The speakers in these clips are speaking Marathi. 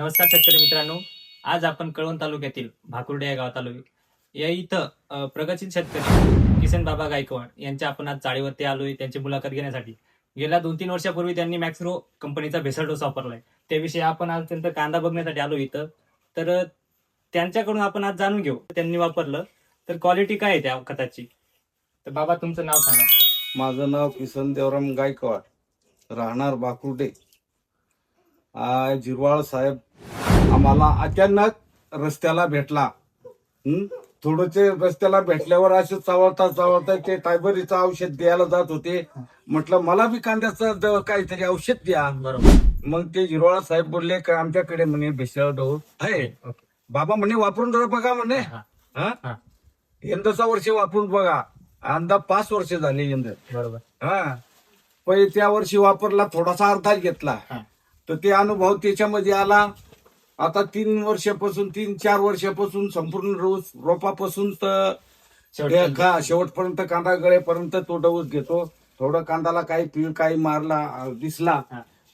नमस्कार शेतकरी मित्रांनो. आज आपण कळवण तालुक्यातील भाकुर्डे या गाव तालुक्यात या इथं प्रगतशील शेतकरी किसन बाबा गायकवाड यांच्या आपण आज चाळीवरती आलोय त्यांची मुलाखत घेण्यासाठी. गेल्या दोन तीन वर्षापूर्वी त्यांनी मॅक्सरो कंपनीचा भेसळ डोस वापरलाय. त्याविषयी आपण आज त्यांचा कांदा बघण्यासाठी आलो इथं. तर त्यांच्याकडून आपण आज जाणून घेऊ. त्यांनी वापरलं. तर क्वालिटी काय आहे त्या खताची? तर बाबा तुमचं नाव सांगा. माझं नाव किसन देवराम गायकवाड. राहणार बाकुर्डे आ, जिरवाळ साहेब आम्हाला अचानक रस्त्याला भेटला? थोडंसे रस्त्याला भेटल्यावर असे चावळता चावळता ते टायबरीचं औषध द्यायला जात होते. म्हटलं मला बी कांद्याचं काहीतरी औषध द्या. बरोबर. मग ते जिरवाळ साहेब बोलले का आमच्याकडे म्हणे भेसळ डोस आहे. बाबा म्हणे वापरून जरा बघा म्हणे. हा, यंदाचा वर्ष वापरून बघा. अंदा पाच वर्ष झाले यंदा. बरोबर. हा. पहिले त्या वर्षी वापरला थोडासा अर्धा घेतला. तर ते अनुभव त्याच्यामध्ये आला. आता तीन वर्षापासून तीन चार वर्षापासून संपूर्ण रोज रोपापासून तर का शेवटपर्यंत कांदा गळेपर्यंत तो डोस घेतो. थोडं कांदाला काही पीळ काही मारला दिसला.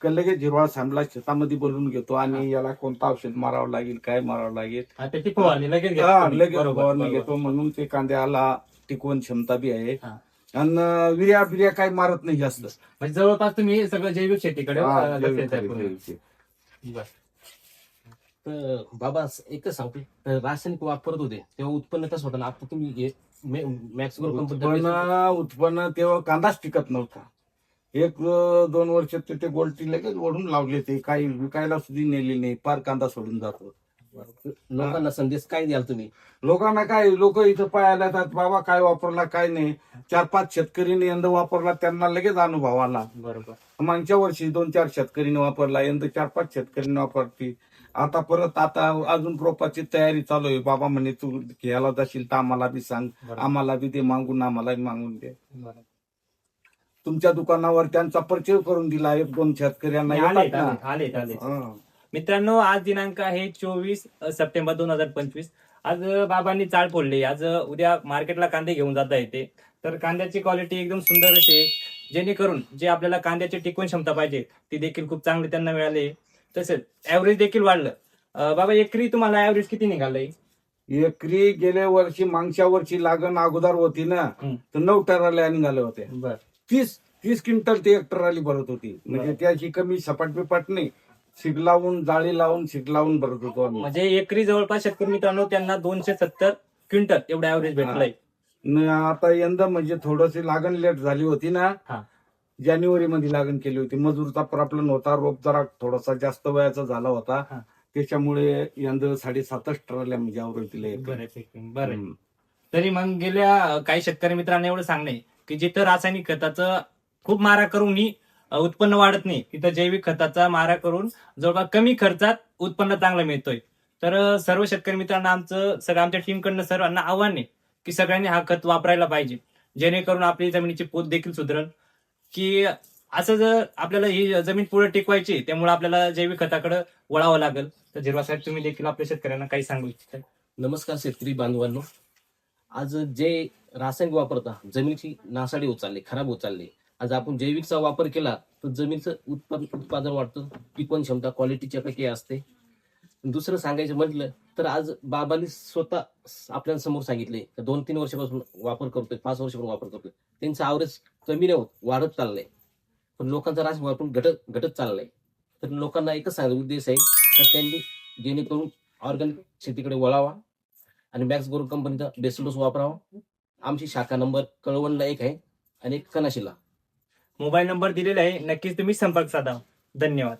का लगेच हिरवाळ थांबला शेतामध्ये बोलून घेतो आणि याला कोणतं औषध मारावं लागेल काय मारावं लागेल? फवारणी लगेच घेतो फवारणी म्हणून ते कांद्याला टिकवण क्षमता बी आहे. आणि विर्या बिर्या काही मारत नाही जास्त. म्हणजे जवळपास तुम्ही सगळं जैविक शेतीकडे हा, अं, लक्ष जैविक, देताय पूर्ण. जैविक. बरं. तर बाबा एकच सांगतो रासायनिक वापरत होते तेव्हा उत्पन्न कसं होतं आता तुम्ही मॅक्स उत्पन्न उत्पन्न तेव्हा कांदाच टिकत नव्हता. एक दोन वर्ष ते ते गोलटी लगेच ओढून लावले ते. काही विकायला सुद्धा नेली नाही. पार कांदा सोडून जातो. लोकांना संदेश काय द्याल तुम्ही? लोकांना काय लोक इथं पाहायला येतात बाबा काय वापरला काय नाही. चार पाच शेतकरीने यंदा वापरला त्यांना लगेच अनुभव आला बरोबर मागच्या वर्षी दोन चार शेतकरीने वापरला यंदा चार पाच शेतकरीने वापरती आता परत आता अजून रोपाची तयारी चालू आहे बाबा म्हणे तू घ्यायला जाशील तर आम्हाला बी सांग बरोबर. आम्हाला बी ते मागून आम्हाला बी मागून दे बरोबर. तुमच्या दुकानावर त्यांचा परिचय करून दिला एक दोन शेतकऱ्यांना आलेत, येतात ना. आलेत, आलेत, आलेत. हा. मित्रांनो आज दिनांक आहे चोवीस सप्टेंबर दोन हजार पंचवीस आज बाबांनी चाळ फोडली. आज उद्या मार्केटला कांदे घेऊन जाता येते. तर कांद्याची क्वालिटी एकदम सुंदर अशी जेणेकरून जे आपल्याला कांद्याची टिकवण क्षमता पाहिजे ती देखील खूप चांगली त्यांना मिळाली. तसेच ऍव्हरेज देखील वाढलं. बाबा एकरी तुम्हाला ऍव्हरेज किती निघालंय? एकरी गेल्या वर्षी मागच्या वर्षी लागण अगोदर होती ना. तर नऊ टराल्या निघाले होते. बर. तीस तीस क्विंटल ते एक टराली भरत होती. म्हणजे. त्याची कमी सपाट बिपाट नाही. शिग लावून जाळी लावून शिग लावून भरत होतो आम्ही. म्हणजे एकरी जवळपास शेतकरी मित्रांनो त्यांना दोनशे सत्तर क्विंटल एवढं ऍव्हरेज भेटलंय. न आता यंदा म्हणजे थोडीशी लागण लेट झाली होती ना. हा. जानेवारी मध्ये लागण केली होती. मजूरचा प्रॉब्लेम होता. रोप जरा थोडासा जास्त वयाचा झाला होता. हा. त्याच्यामुळे यंदा साडेसातच टराल्या म्हणजे आवरेज दिले बरं बरं. तरी मग गेल्या काही शेतकरी मित्रांना एवढं सांगणे की जिथं रासायनिक खताचं खूप मारा करूनही उत्पन्न वाढत नाही. तिथं जैविक खताचा मारा करून जवळपास कमी खर्चात उत्पन्न चांगलं मिळतोय. तर सर्व शेतकरी मित्रांना आमचं सगळं आमच्या टीमकडनं सर्वांना आव्हान आहे की सगळ्यांनी हा खत वापरायला पाहिजे. जेणेकरून आपली जमिनीची पोत देखील सुधरल. की असं जर आपल्याला ही जमीन पुढे टिकवायची त्यामुळे आपल्याला जैविक खताकडे वळावं लागेल. तर झिरवा साहेब तुम्ही देखील आपल्या शेतकऱ्यांना काही सांगू इच्छिता? नमस्कार शेतकरी बांधवांनो. आज जे रासायनिक वापरता जमिनीची नासाडी उचलली खराब उचलली आज आपण जैविकचा वापर केला तर जमिनीचं उत्पन्न उत्पादन वाढतं टिकवण क्षमता क्वालिटीच्या पैकी असते. दुसरं सांगायचं म्हटलं तर आज बाबांनी स्वतः आपल्यासमोर सांगितले दोन तीन वर्षापासून वापर करतोय पाच वर्षापासून वापर करतोय. त्यांचं आवरेज कमी नाही होत वाढत चाललंय. पण लोकांचा रास वापरून घटत घटत चाललाय. तर लोकांना एकच सांग उद्देश आहे तर त्यांनी जेणेकरून ऑर्गॅनिक शेतीकडे वळावा आणि मॅक्स गोर कंपनीचा बेसलोस वापरावा. आमची शाखा नंबर कळवणला एक आहे आणि एक कनाशीला मोबाईल नंबर दिलेला आहे. नक्कीच तुम्ही संपर्क साधा. धन्यवाद.